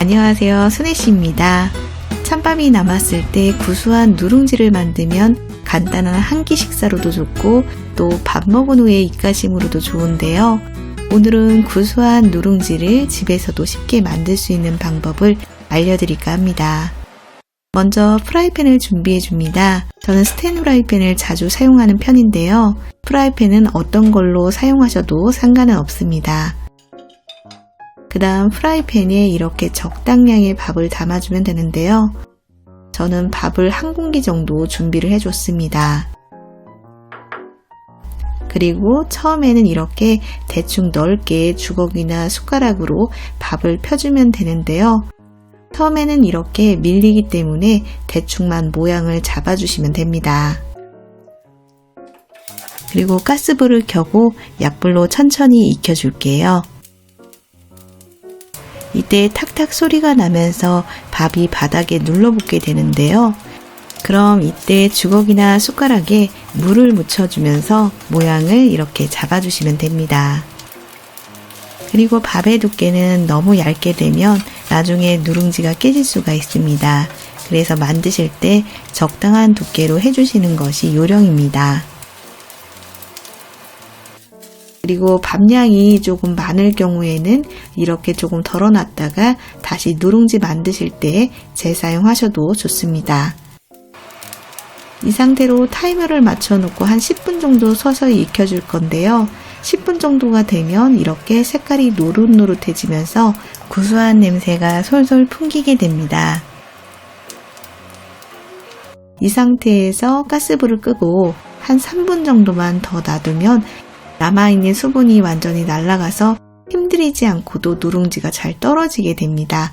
안녕하세요. 순혜씨입니다. 찬밥이 남았을 때 구수한 누룽지를 만들면 간단한 한 끼 식사로도 좋고 또 밥 먹은 후에 입가심으로도 좋은데요. 오늘은 구수한 누룽지를 집에서도 쉽게 만들 수 있는 방법을 알려드릴까 합니다. 먼저 프라이팬을 준비해 줍니다. 저는 스텐 프라이팬을 자주 사용하는 편인데요. 프라이팬은 어떤 걸로 사용하셔도 상관은 없습니다. 그 다음 프라이팬에 이렇게 적당량의 밥을 담아주면 되는데요. 저는 밥을 한 공기 정도 준비를 해줬습니다. 그리고 처음에는 이렇게 대충 넓게 주걱이나 숟가락으로 밥을 펴주면 되는데요. 처음에는 이렇게 밀리기 때문에 대충만 모양을 잡아주시면 됩니다. 그리고 가스불을 켜고 약불로 천천히 익혀줄게요. 이때 탁탁 소리가 나면서 밥이 바닥에 눌러붙게 되는데요. 그럼 이때 주걱이나 숟가락에 물을 묻혀주면서 모양을 이렇게 잡아주시면 됩니다. 그리고 밥의 두께는 너무 얇게 되면 나중에 누룽지가 깨질 수가 있습니다. 그래서 만드실 때 적당한 두께로 해주시는 것이 요령입니다. 그리고 밥량이 조금 많을 경우에는 이렇게 조금 덜어놨다가 다시 누룽지 만드실 때 재사용하셔도 좋습니다. 이 상태로 타이머를 맞춰놓고 한 10분 정도 서서히 익혀줄 건데요. 10분 정도가 되면 이렇게 색깔이 노릇노릇해지면서 구수한 냄새가 솔솔 풍기게 됩니다. 이 상태에서 가스불을 끄고 한 3분 정도만 더 놔두면 남아있는 수분이 완전히 날아가서 힘들이지 않고도 누룽지가 잘 떨어지게 됩니다.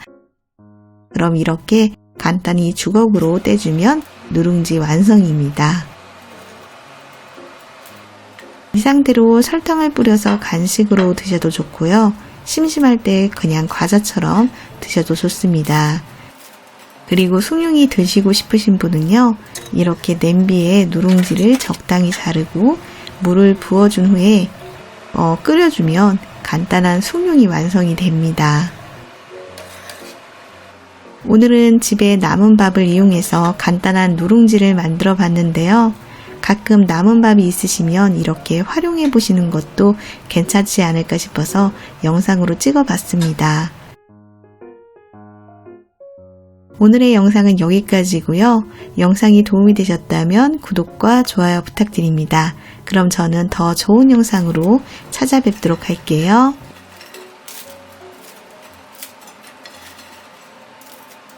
그럼 이렇게 간단히 주걱으로 떼주면 누룽지 완성입니다. 이 상태로 설탕을 뿌려서 간식으로 드셔도 좋고요. 심심할 때 그냥 과자처럼 드셔도 좋습니다. 그리고 숭늉이 드시고 싶으신 분은요, 이렇게 냄비에 누룽지를 적당히 자르고 물을 부어준 후에 어, 끓여주면 간단한 숭늉이 완성이 됩니다. 오늘은 집에 남은 밥을 이용해서 간단한 누룽지를 만들어 봤는데요. 가끔 남은 밥이 있으시면 이렇게 활용해 보시는 것도 괜찮지 않을까 싶어서 영상으로 찍어 봤습니다. 오늘의 영상은 여기까지고요. 영상이 도움이 되셨다면 구독과 좋아요 부탁드립니다. 그럼 저는 더 좋은 영상으로 찾아뵙도록 할게요.